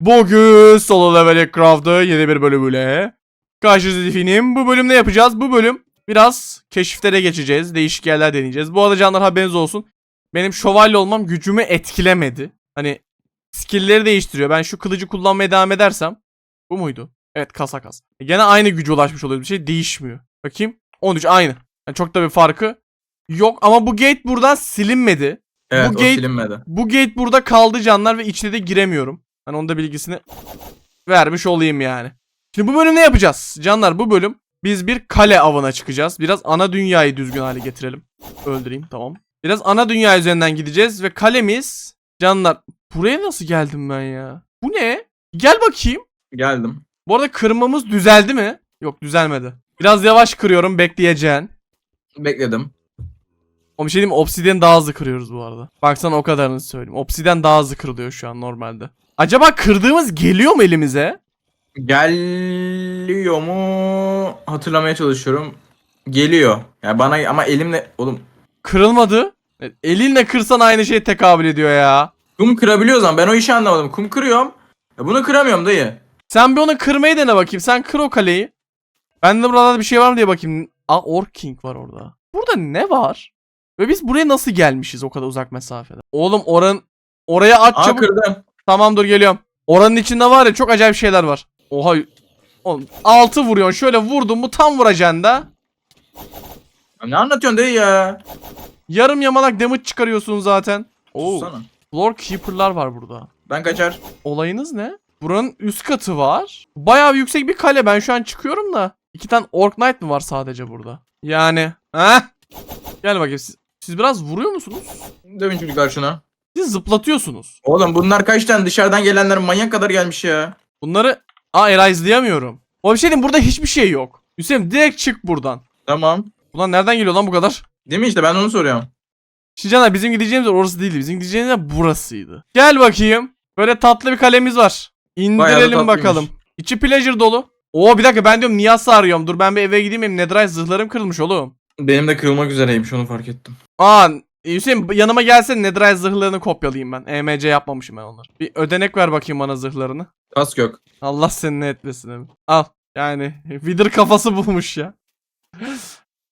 Bugün Solo Level Craft'ı yeni bir bölümüyle karşınızda Bu bölümde yapacağız. Bu bölüm biraz keşiflere geçeceğiz. Değişik yerler deneyeceğiz. Bu arada canlar haberiniz olsun. Benim şövalye olmam gücümü etkilemedi. Hani skill'leri değiştiriyor. Ben şu kılıcı kullanmaya devam edersem. Bu muydu? Evet kasa kasa. Gene aynı güce ulaşmış oluyor. Bir şey değişmiyor. Bakayım. 13 aynı. Yani çok da bir farkı yok. Ama bu gate buradan silinmedi. Evet Bu o gate- silinmedi. Bu gate burada kaldı canlar ve içine de giremiyorum. Hani onun da bilgisini vermiş olayım yani. Şimdi bu bölüm ne yapacağız? Canlar bu bölüm biz bir kale avına çıkacağız. Biraz ana dünyayı düzgün hale getirelim. Öldüreyim tamam. Biraz ana dünya üzerinden gideceğiz ve kalemiz canlar buraya nasıl geldim ben ya? Bu ne? Gel bakayım. Geldim. Bu arada kırmamız düzeldi mi? Yok düzelmedi. Biraz yavaş kırıyorum bekleyeceğin. Bekledim. O bir şey diyeyim mi? Obsidian daha hızlı kırıyoruz bu arada. Baksana o kadarını söyleyeyim. Obsidian daha hızlı kırılıyor şu an normalde. Acaba kırdığımız geliyor mu elimize? Geliyor mu? Hatırlamaya çalışıyorum. Geliyor. Ya bana ama elimle oğlum Kırılmadı. Elinle kırsan aynı şey tekabül ediyor ya. kum kırabiliyoruz ama ben o işi anlamadım. Kum kırıyorum. Ya bunu kıramıyorum dayı. Sen bir onu kırmayı dene bakayım. Sen kır o kaleyi. Ben de buralarda bir şey var mı diye bakayım. Aa Orc King var orada. Burada ne var? Ve biz buraya nasıl gelmişiz o kadar uzak mesafede? Oğlum oranın oraya at Aa çabuk. kırdım. Tamam dur geliyorum. Oranın içinde var ya çok acayip şeyler var. Oha. Oğlum 6 vuruyorsun. Şöyle vurdun mu tam vuracaksın da. Ya ne anlatıyorsun dayı ya? Yarım yamalak damage çıkarıyorsun zaten. Oo. Sussana. Floor Keeper'lar var burada. Ben kaçar. Olayınız ne? Buranın üst katı var. Bayağı bir yüksek bir kale. Ben şu an çıkıyorum da. İki tane Orc Knight mi var sadece burada? Yani. Heh. Gel bakayım siz. Siz biraz vuruyor musunuz? Dövün çocuklar şuna. Zıplatıyorsunuz. Oğlum bunlar kaç tane dışarıdan gelenler manyak kadar gelmiş ya. Bunları... Aa era izleyemiyorum. O bir şey diyeyim burada hiçbir şey yok. Hüseyin direkt çık buradan. Tamam. Ulan nereden geliyor lan bu kadar? Değil mi işte ben onu soruyorum. Şimdi Caner bizim gideceğimiz yer orası değildi. Bizim gideceğimiz yer burasıydı. Gel bakayım. Böyle tatlı bir kalemiz var. İndirelim bakalım. İçi pleasure dolu. Oo bir dakika ben diyorum Niyas'ı arıyorum. Dur ben bir eve gideyim benim netherite zırhlarım kırılmış oğlum. Benim de kırılmak üzereymiş onu fark ettim. Aa Hüseyin yanıma gelsene netherite zırhlarını kopyalayayım ben. EMC yapmamışım ben onları. Bir ödenek ver bakayım bana zırhlarını. Kask yok. Allah seni ne etmesin abi. Al. Yani Wither kafası bulmuş ya.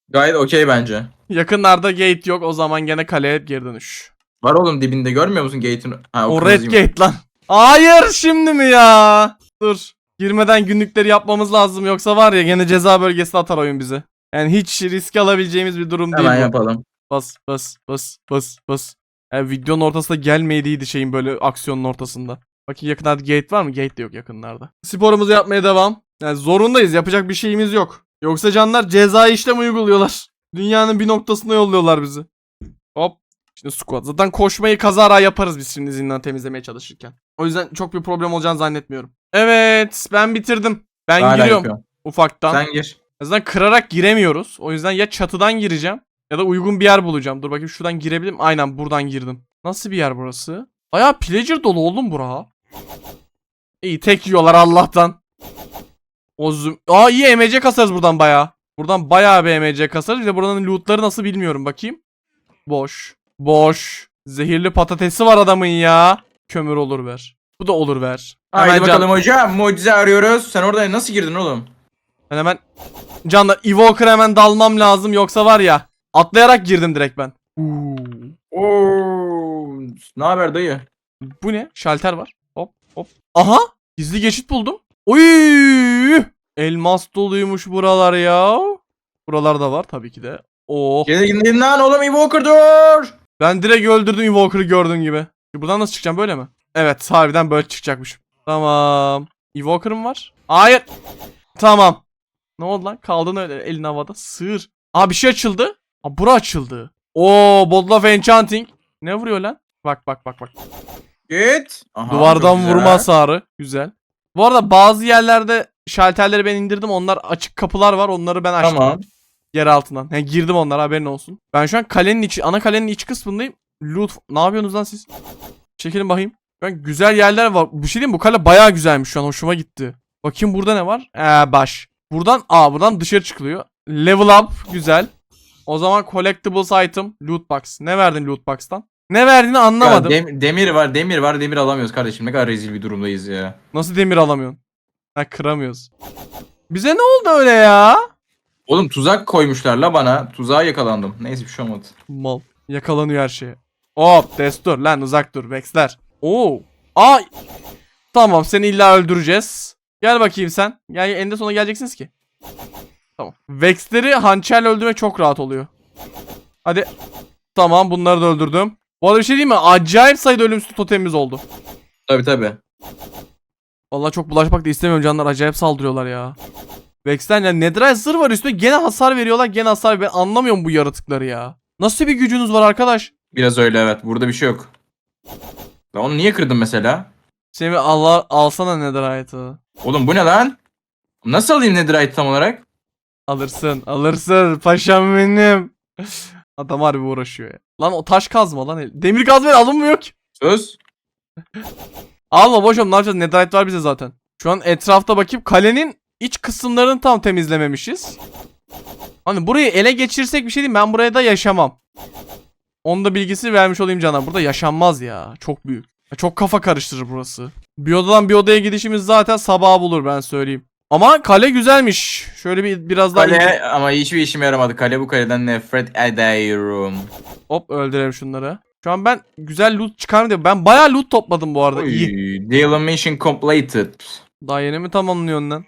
Gayet okey bence. Yakınlarda gate yok o zaman gene kaleye geri dönüş. Var oğlum dibinde görmüyor musun gate'in? Ha, O red kırmızıyım. gate lan. Hayır şimdi mi ya? Dur. Girmeden günlükleri yapmamız lazım yoksa var ya gene ceza bölgesine atar oyun bizi. Yani hiç risk alabileceğimiz bir durum değil Hemen bu. yapalım. Bas bas bas bas bas. Yani videonun ortasında gelmeydiydi şeyin böyle aksiyonun ortasında. Bakın yakınlarda gate var mı? Gate de yok yakınlarda. Sporumuzu yapmaya devam. Yani zorundayız yapacak bir şeyimiz yok. Yoksa canlar ceza işlem uyguluyorlar. Dünyanın bir noktasına yolluyorlar bizi. Hop. Şimdi squat. Zaten koşmayı kazara yaparız biz şimdi zindan temizlemeye çalışırken. O yüzden çok bir problem olacağını zannetmiyorum. Evet ben bitirdim. Ben Hala giriyorum yapıyorum. ufaktan. Sen gir. Zaten kırarak giremiyoruz. O yüzden ya çatıdan gireceğim ya da uygun bir yer bulacağım. Dur bakayım şuradan girebilir miyim? Aynen buradan girdim. Nasıl bir yer burası? Bayağı pillager dolu oğlum bura. İyi tek yiyorlar Allah'tan. O zoom... Aa iyi EMC kasarız buradan bayağı. Buradan bayağı bir EMC kasarız. Bir de buranın lootları nasıl bilmiyorum bakayım. Boş. Boş. Zehirli patatesi var adamın ya. Kömür olur ver. Bu da olur ver. Haydi Hemen can- bakalım hocam. Mucize arıyoruz. Sen orada nasıl girdin oğlum? Ben hemen Canlar Evoker hemen dalmam lazım yoksa var ya atlayarak girdim direkt ben. Oo, ne haber dayı? Bu ne? Şalter var. Hop hop. Aha! Gizli geçit buldum. Oy! Elmas doluymuş buralar ya. Buralarda var tabii ki de. Oh. Gel gidin lan oğlum Evoker dur. Ben direkt öldürdüm Evoker'ı gördüğün gibi. Buradan nasıl çıkacağım böyle mi? Evet harbiden böyle çıkacakmış. Tamam. Evoker'ım var. Hayır. Tamam. Ne oldu lan? Kaldın öyle elin havada. Sığır. Aa bir şey açıldı. Aa bura açıldı. Oo Bottle of Enchanting. Ne vuruyor lan? Bak bak bak bak. Git. Aha, Duvardan güzel. vurma hasarı. Güzel. Bu arada bazı yerlerde şalterleri ben indirdim. Onlar açık kapılar var. Onları ben açtım. Tamam. Yer altından. Yani girdim onlara haberin olsun. Ben şu an kalenin içi, ana kalenin iç kısmındayım. Loot. Ne yapıyorsunuz lan siz? Çekilin bakayım. Ben güzel yerler var. Bir şey diyeyim bu kale bayağı güzelmiş şu an. Hoşuma gitti. Bakayım burada ne var? Ee baş. Buradan aa buradan dışarı çıkılıyor. Level up güzel. O zaman collectibles item loot box. Ne verdin loot box'tan? Ne verdiğini Ya anlamadım. dem- demir var demir var demir alamıyoruz kardeşim. Ne kadar rezil bir durumdayız ya. Nasıl demir alamıyorsun? Ha kıramıyoruz. Bize ne oldu öyle ya? Oğlum tuzak koymuşlar la bana. Tuzağa yakalandım. Neyse bir şey olmadı. Mal. Yakalanıyor her şeye. Hop destur lan uzak dur Vexler. Oo. Aa. Tamam seni illa öldüreceğiz. Gel bakayım sen. Gel eninde sonuna geleceksiniz ki. Tamam. Vex'leri hançerle öldürmek çok rahat oluyor. Hadi. Tamam bunları da öldürdüm. Bu arada bir şey diyeyim mi? Acayip sayıda ölümsüz totemimiz oldu. Tabi tabi. Vallahi çok bulaşmak da istemiyorum canlar. Acayip saldırıyorlar ya. Vex'ten ya Netherite zırh var üstüne gene hasar veriyorlar. Gene hasar ben anlamıyorum bu yaratıkları ya. Nasıl bir gücünüz var arkadaş? Biraz öyle evet. Burada bir şey yok. Ben onu niye kırdın mesela? Semih Allah alsana Netherite'ı. Oğlum bu ne lan? Nasıl alayım Netherite tam olarak? Alırsın, alırsın. Paşam benim. Adam harbi uğraşıyor ya. Lan o taş kazma lan. Demir kazma alınmıyor ki. Söz. Alma boşum ne yapacağız? Netherite var bize zaten. Şu an etrafta bakayım kalenin iç kısımlarını tam temizlememişiz. Hani burayı ele geçirsek bir şey diyeyim ben buraya da yaşamam. Onun da bilgisini vermiş olayım cana. Burada yaşanmaz ya. Çok büyük. Çok kafa karıştırır burası. Bir odadan bir odaya gidişimiz zaten sabah bulur ben söyleyeyim. Ama kale güzelmiş. Şöyle bir biraz daha Kale ama hiçbir işime yaramadı. Kale bu kaleden nefret ediyorum. Hop öldürelim şunları. Şu an ben güzel loot çıkar diye ben bayağı loot topladım bu arada. İyi. Oy, Daily mission completed. Daha yeni mi tamamlıyorsun lan?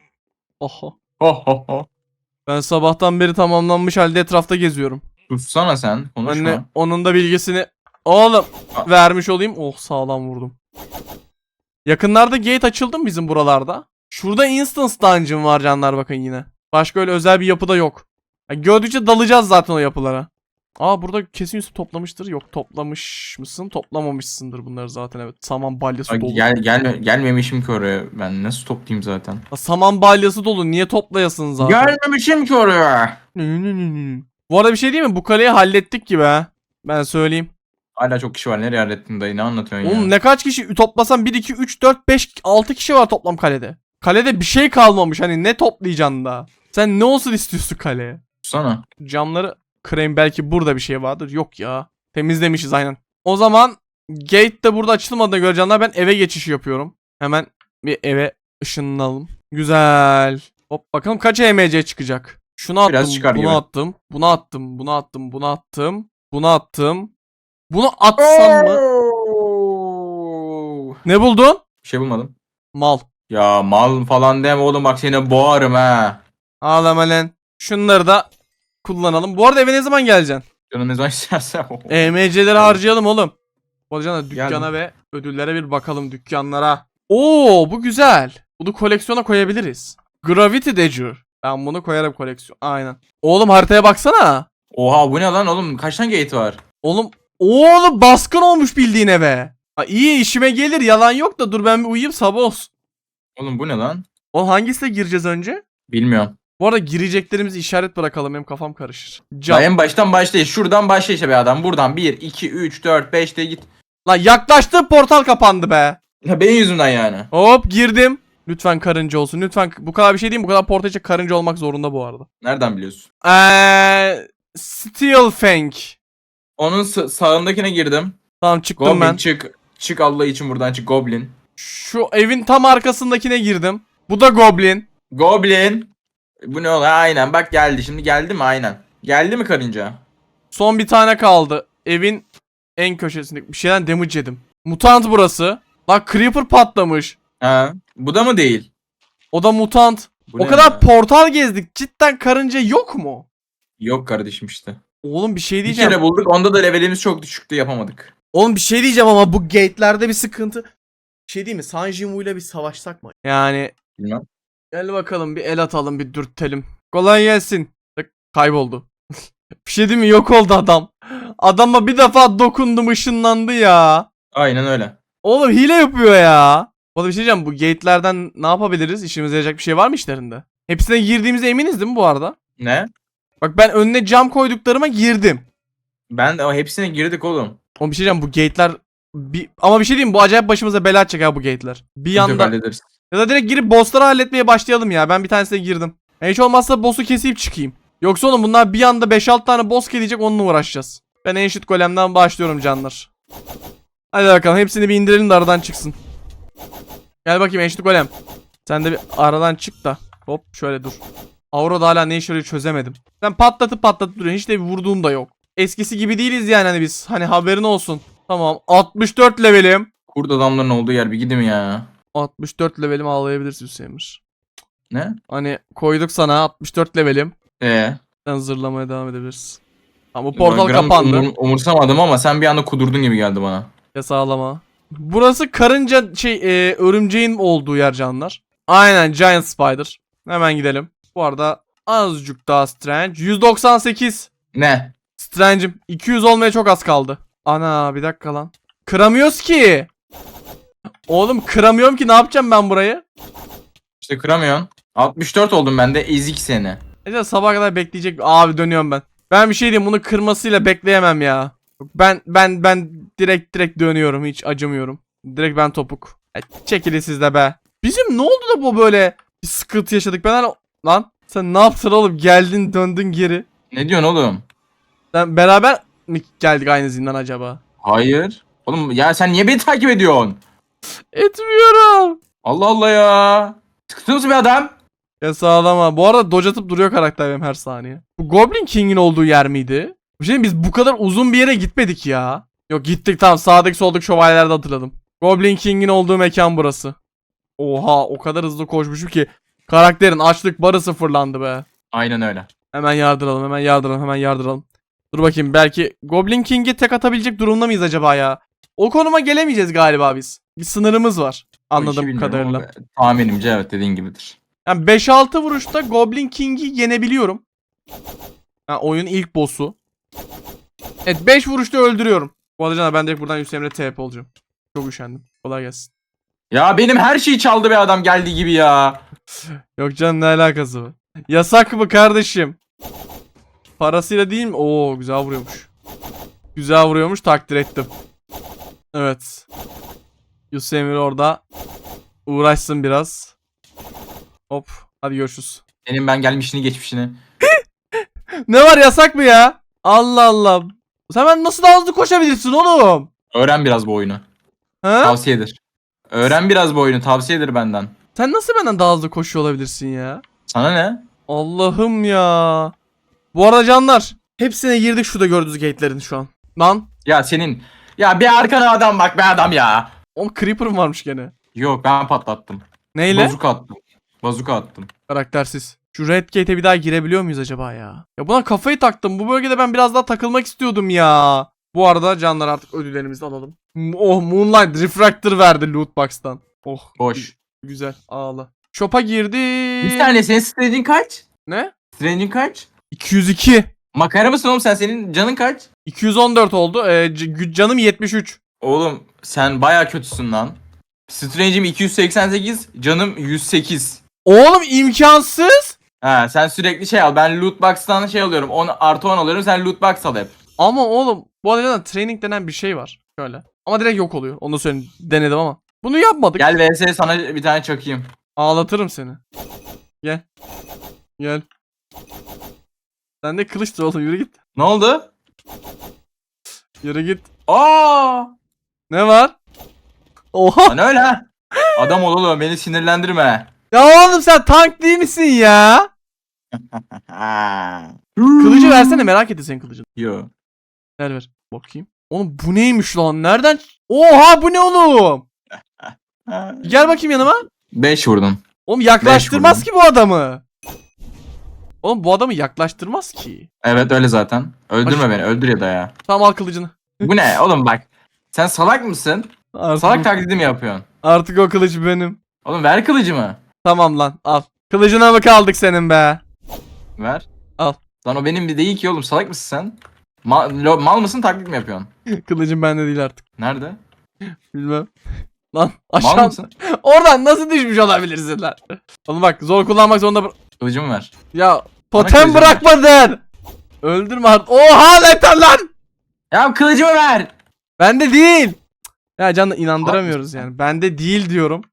Oho. Ho ho ho. Ben sabahtan beri tamamlanmış halde etrafta geziyorum. Sussana sen. Konuşma. Anne onun da bilgisini oğlum vermiş olayım. Oh sağlam vurdum. Yakınlarda gate açıldı mı bizim buralarda? Şurada instance dungeon var canlar bakın yine. Başka öyle özel bir yapı da yok. Ya gördükçe dalacağız zaten o yapılara. Aa burada kesin Yusuf toplamıştır. Yok toplamış mısın? Toplamamışsındır bunları zaten evet. Saman balyası Ay, dolu. Gel, gelme, gelmemişim ki oraya. Ben nasıl toplayayım zaten? Ya Saman balyası dolu. Niye toplayasın zaten? Gelmemişim ki oraya. Bu arada bir şey değil mi? Bu kaleyi hallettik gibi ha. Ben söyleyeyim. Hala çok kişi var. Nereye hallettin dayı? Ne anlatıyorsun Oğlum ya? ne kaç kişi toplasan 1 2 3 4 5 6 kişi var toplam kalede. Kalede bir şey kalmamış. Hani ne toplayacaksın da? Sen ne olsun istiyorsun kaleye? Sussana. Camları kırayım belki burada bir şey vardır. Yok ya. Temizlemişiz aynen. O zaman gate de burada açılmadığına göre canlar ben eve geçiş yapıyorum. Hemen bir eve ışınlanalım. Güzel. Hop bakalım kaç EMC çıkacak. Şunu attım, Biraz çıkar bunu gibi. attım, bunu attım, bunu attım, bunu attım, bunu attım. Bunu atsam mı? Ne buldun? Bir şey bulmadım. Mal. Ya mal falan deme oğlum bak seni boğarım ha. Ağlama lan. Şunları da kullanalım. Bu arada eve ne zaman geleceksin? Canın ne zaman istersen. EMC'leri harcayalım oğlum. Olacağına dükkana Geldim. ve ödüllere bir bakalım dükkanlara. Oo bu güzel. Bunu koleksiyona koyabiliriz. Gravity Dagger. Ben bunu koyarım koleksiyon. Aynen. Oğlum haritaya baksana. Oha bu ne lan oğlum? Kaç tane gate var? Oğlum oğlum baskın olmuş bildiğin eve. Ha, iyi işime gelir yalan yok da dur ben bir uyuyayım sabah olsun. Oğlum bu ne lan? Oğlum hangisine gireceğiz önce? Bilmiyorum. Bu arada gireceklerimizi işaret bırakalım benim kafam karışır. Ya Cam. en baştan başlayın. Şuradan başla işte be adam. Buradan 1, 2, 3, 4, 5 de git. Lan yaklaştı portal kapandı be. Ya benim yüzümden yani. Hop girdim. Lütfen karınca olsun. Lütfen bu kadar bir şey değil mi? Bu kadar portal için karınca olmak zorunda bu arada. Nereden biliyorsun? Eee Steel Fang. Onun sa- sağındakine girdim. Tamam çıktım Goblin ben. çık. Çık Allah için buradan çık Goblin. Şu evin tam arkasındakine girdim. Bu da Goblin. Goblin. Bu ne oluyor? Aynen bak geldi. Şimdi geldi mi? Aynen. Geldi mi karınca? Son bir tane kaldı. Evin en köşesinde bir şeyden damage yedim. Mutant burası. Lan Creeper patlamış. Ha. Bu da mı değil? O da mutant. Bu o ne kadar ya? portal gezdik. Cidden karınca yok mu? Yok kardeşim işte. Oğlum bir şey Bir diyeceğim. kere bulduk. Onda da levelimiz çok düşüktü yapamadık. Oğlum bir şey diyeceğim ama bu gate'lerde bir sıkıntı. Şey değil mi? Sanjimu ile bir savaşsak mı? Yani Bilmem. gel bakalım bir el atalım bir dürtelim. Kolay gelsin. Bak, Kayboldu. bir şey değil mi? Yok oldu adam. Adama bir defa dokundum ışınlandı ya. Aynen öyle. Oğlum hile yapıyor ya. Oğlum bir şey diyeceğim bu gate'lerden ne yapabiliriz? İşimize yarayacak bir şey var mı işlerinde? Hepsine girdiğimize eminiz değil mi bu arada? Ne? Bak ben önüne cam koyduklarıma girdim. Ben de o hepsine girdik oğlum. Oğlum bir şey diyeceğim bu gate'ler bir... ama bir şey diyeyim bu acayip başımıza bela ha bu gate'ler. Bir yanda hallederiz. ya da direkt girip bossları halletmeye başlayalım ya. Ben bir tanesine girdim. Hiç olmazsa boss'u kesip çıkayım. Yoksa oğlum bunlar bir anda 5-6 tane boss gelecek onunla uğraşacağız. Ben Ancient Golem'den başlıyorum canlar. Hadi bakalım hepsini bir indirelim de aradan çıksın. Gel bakayım eşlik golem. Sen de bir aradan çık da. Hop şöyle dur. Aura'da hala ne işe yarıyor çözemedim. Sen patlatıp patlatıp duruyorsun. Hiç de bir vurduğum da yok. Eskisi gibi değiliz yani hani biz. Hani haberin olsun. Tamam 64 levelim. Kurt adamların olduğu yer bir gidin ya. 64 levelim ağlayabilirsin Hüseyin'miş. Ne? Hani koyduk sana 64 levelim. Ee. Sen zırlamaya devam edebilirsin. Ama bu portal gram kapandı. umur- umursamadım ama sen bir anda kudurdun gibi geldi bana. Ya sağlama. Burası karınca şey e, örümceğin olduğu yer canlar. Aynen Giant Spider. Hemen gidelim. Bu arada azıcık daha Strange. 198. Ne? Strange'im 200 olmaya çok az kaldı. Ana bir dakika lan. Kıramıyoruz ki. Oğlum kıramıyorum ki ne yapacağım ben burayı? İşte kıramıyorsun. 64 oldum ben de ezik seni. Neyse sabah kadar bekleyecek. Abi dönüyorum ben. Ben bir şey diyeyim bunu kırmasıyla bekleyemem ya. Ben ben ben direkt direkt dönüyorum hiç acımıyorum. Direkt ben topuk. E, çekilin siz de be. Bizim ne oldu da bu böyle bir sıkıntı yaşadık. Ben hala... Lan sen ne yaptın oğlum geldin döndün geri. Ne diyorsun oğlum? Sen beraber mi geldik aynı zindan acaba? Hayır. Oğlum ya sen niye beni takip ediyorsun? Etmiyorum. Allah Allah ya. Sıkıntı nasıl bir adam? Ya sağlama. Bu arada dodge atıp duruyor karakter benim her saniye. Bu Goblin King'in olduğu yer miydi? Bir şey biz bu kadar uzun bir yere gitmedik ya. Yok gittik tamam sağdaki soldaki şövalyelerde hatırladım. Goblin King'in olduğu mekan burası. Oha o kadar hızlı koşmuşum ki karakterin açlık barı sıfırlandı be. Aynen öyle. Hemen yardıralım hemen yardıralım hemen yardıralım. Dur bakayım belki Goblin King'e tek atabilecek durumda mıyız acaba ya? O konuma gelemeyeceğiz galiba biz. Bir sınırımız var. Anladığım kadarıyla. ama Tahminimce evet dediğin gibidir. Yani 5-6 vuruşta Goblin King'i yenebiliyorum. Yani oyunun ilk boss'u. Evet 5 vuruşta öldürüyorum. Bu arada ben direkt buradan Hüseyin'le TP olacağım. Çok üşendim. Kolay gelsin. Ya benim her şeyi çaldı be adam geldiği gibi ya. Yok canım ne alakası var? Yasak mı kardeşim? Parasıyla değil mi? Oo güzel vuruyormuş. Güzel vuruyormuş takdir ettim. Evet. Hüseyin orada uğraşsın biraz. Hop. Hadi görüşürüz. Senin ben gelmişini geçmişini. Ne var yasak mı ya? Allah Allah. Sen ben nasıl daha hızlı koşabilirsin oğlum? Öğren biraz bu oyunu. Ha? Tavsiyedir. Öğren biraz bu oyunu tavsiyedir benden. Sen nasıl benden daha hızlı koşuyor olabilirsin ya? Sana ne? Allah'ım ya. Bu arada canlar. Hepsine girdik şurada gördüğünüz gate'lerin şu an. Lan. Ya senin ya bir arkana adam bak be adam ya. Oğlum Creeper'ım varmış gene. Yok ben patlattım. Neyle? Bazuka attım. Bazuka attım. Karaktersiz. Şu Red Gate'e bir daha girebiliyor muyuz acaba ya? Ya buna kafayı taktım. Bu bölgede ben biraz daha takılmak istiyordum ya. Bu arada canlar artık ödüllerimizi alalım. Oh Moonlight Refractor verdi loot box'tan. Oh. Boş. Güzel. Ağla. Shop'a girdi. Bir saniye senin strange'in kaç? Ne? Strange'in kaç? 202. Makara mısın oğlum sen senin canın kaç? 214 oldu. Ee, c- canım 73. Oğlum sen baya kötüsün lan. Strange'im 288, canım 108. Oğlum imkansız. Ha sen sürekli şey al. Ben loot box'tan şey alıyorum. 10 artı 10 alıyorum. Sen loot box al hep. Ama oğlum bu arada training denen bir şey var. Şöyle. Ama direkt yok oluyor. Onu da söyleyeyim. Denedim ama. Bunu yapmadık. Gel vs sana bir tane çakayım. Ağlatırım seni. Gel. Gel. Sen de kılıçtır oğlum yürü git. Ne oldu? Yürü git. Aa! Ne var? Oha. Lan öyle ha. Adam ol oğlum beni sinirlendirme. Ya oğlum sen tank değil misin ya? Kılıcı versene merak ettim senin kılıcını. Yo. Ver ver. Bakayım. Oğlum bu neymiş lan? Nereden? Oha bu ne oğlum? Gel bakayım yanıma. 5 vurdum. Oğlum yaklaştırmaz ki bu adamı. Oğlum bu adamı yaklaştırmaz ki. Evet öyle zaten. Öldürme Baş- beni. Öldür ya da ya. Tamam al kılıcını. Bu ne oğlum bak. Sen salak mısın? Artık, Salak taklidi mi yapıyorsun? artık o kılıç benim. Oğlum ver kılıcımı. Tamam lan al. Kılıcına mı kaldık senin be? Ver. Al. Lan o benim bir değil ki oğlum. Salak mısın sen? Ma- lo- mal mısın taklit mi yapıyorsun? Kılıcım bende değil artık. Nerede? Bilmem. Lan Mal aşağı. mısın? Oradan nasıl düşmüş olabilirsin lan? Oğlum bak zor kullanmak zorunda. bıra- Kılıcımı ver. Ya totem kılıcını ver. bırakmadın. Öldürme artık. Oha yeter lan. Ya kılıcımı ver. Bende değil. Ya canlı inandıramıyoruz yani. Bende değil diyorum.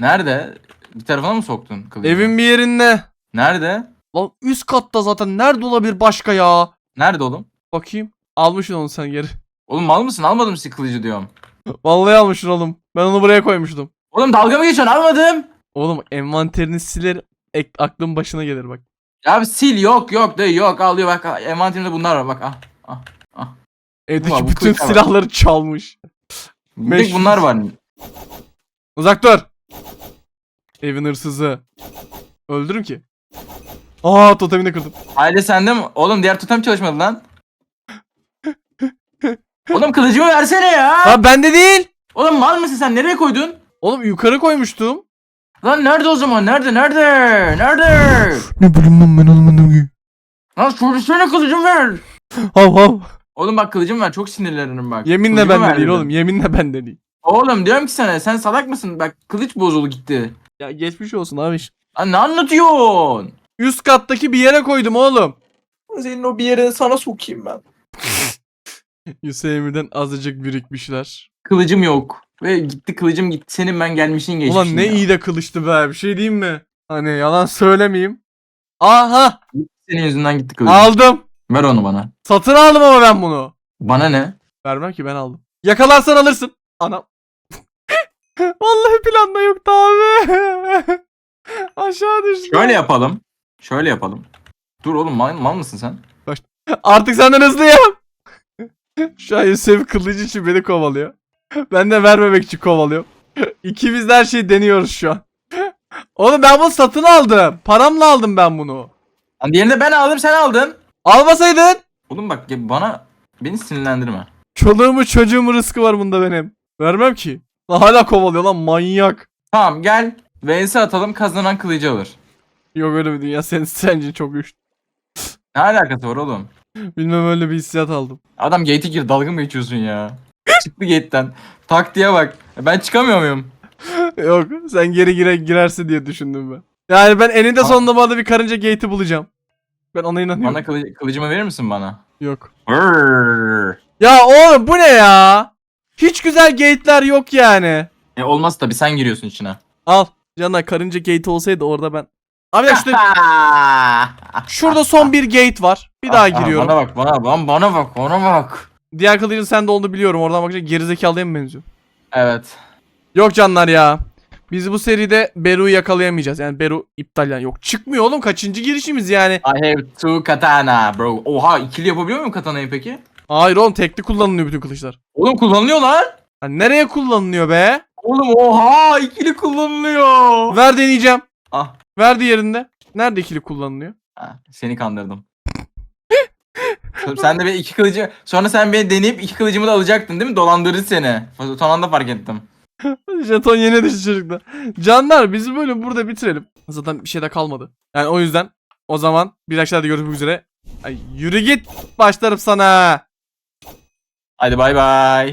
Nerede? Bir tarafına mı soktun kılıcımı? Evin bir yerinde. Nerede? Lan üst katta zaten nerede olabilir başka ya? Nerede oğlum? Bakayım. Almışsın onu sen geri. Oğlum mal mısın? Almadım sizi kılıcı diyorum. Vallahi almışsın oğlum. Ben onu buraya koymuştum. Oğlum dalga mı geçiyorsun? Almadım. Oğlum envanterini siler ek, aklın başına gelir bak. Ya abi sil yok yok de yok alıyor bak envanterimde bunlar var bak ah. Evdeki Ulan bu bütün kılıçlar var. silahları çalmış. Bir tek bunlar var. Uzak dur. Evin hırsızı. Öldürün ki. Aa totemini kırdım. Aile sende mi? Oğlum diğer totem çalışmadı lan. Oğlum kılıcımı versene ya. Lan bende değil. Oğlum mal mısın sen? Nereye koydun? Oğlum yukarı koymuştum. Lan nerede o zaman? Nerede? Nerede? Nerede? Ne bileyim lan ben almadım. Lan söylesene kılıcımı ver. Hav hav. Oğlum bak kılıcımı ver. Çok sinirlenirim bak. Yeminle Kılıcımı bende ver değil dedim. oğlum. Yeminle bende değil. Oğlum diyorum ki sana sen salak mısın? Bak kılıç bozuldu gitti. Ya geçmiş olsun abi. Lan ne anlatıyorsun? Üst kattaki bir yere koydum oğlum. Senin o bir yere sana sokayım ben. Hüseyin'den azıcık birikmişler. Kılıcım yok. Ve gitti kılıcım gitti. Senin ben gelmişin geçmişin. Ulan ne ya. iyi de kılıçtı be. Bir şey diyeyim mi? Hani yalan söylemeyeyim. Aha Senin yüzünden gitti kılıcım. aldım. Ver onu bana. Satın aldım ama ben bunu. Bana ne? Vermem ki ben aldım. Yakalarsan alırsın. Anam. Vallahi planda yoktu abi. Aşağı düştü. Şöyle yapalım. Şöyle yapalım. Dur oğlum mal, mal mısın sen? Artık senden hızlıyım. Şu an Yusuf kılıcı için beni kovalıyor. Ben de vermemek için kovalıyorum. İkimiz de her şeyi deniyoruz şu an. Oğlum ben bunu satın aldım. Paramla aldım ben bunu. Lan diğerini de ben aldım sen aldın. Almasaydın. Oğlum bak ya bana beni sinirlendirme. Çoluğumu çocuğumu rızkı var bunda benim. Vermem ki. Lan hala kovalıyor lan manyak. Tamam gel. VS atalım kazanan kılıcı alır. Yok öyle bir dünya senin sence çok güçlü. Ne alakası var oğlum? Bilmem öyle bir hissiyat aldım. Adam gate'e gir dalga mı geçiyorsun ya? Çıktı gate'den. Taktiğe bak. Ben çıkamıyor muyum? Yok sen geri gire girersin diye düşündüm ben. Yani ben eninde Aa. sonunda bana bir karınca gate'i bulacağım. Ben ona inanıyorum. Bana kılıcı, kılıcımı verir misin bana? Yok. Hırrrr. Ya oğlum bu ne ya? Hiç güzel gate'ler yok yani. E olmaz tabi sen giriyorsun içine. Al. Cana karınca gate olsaydı orada ben. Abi ya şurada, şurada son bir gate var. Bir daha Aha, giriyorum. Bana bak bana, bana, bana bak bana bak. Diğer kılıcın sende olduğunu biliyorum. Oradan bakınca gerizekalıya mı benziyor? Evet. Yok canlar ya. Biz bu seride Beru'yu yakalayamayacağız. Yani Beru iptal yani. Yok çıkmıyor oğlum. Kaçıncı girişimiz yani? I have two katana bro. Oha ikili yapabiliyor muyum katanayı peki? Hayır oğlum tekli kullanılıyor bütün kılıçlar. Oğlum kullanılıyor lan. Ha, nereye kullanılıyor be? Oğlum oha ikili kullanılıyor. Ver deneyeceğim. Ah. Ver diğerinde. Nerede ikili kullanılıyor? Ha, seni kandırdım. Sen de bir iki kılıcı sonra sen beni deneyip iki kılıcımı da alacaktın değil mi? Dolandırdı seni. Son anda fark ettim. Jeton yeni düştü çocuklar. Canlar biz bu bölümü burada bitirelim. Zaten bir şey de kalmadı. Yani o yüzden o zaman bir aşağıda görüşmek üzere. Ay, yürü git. Başlarım sana. Hadi bay bay.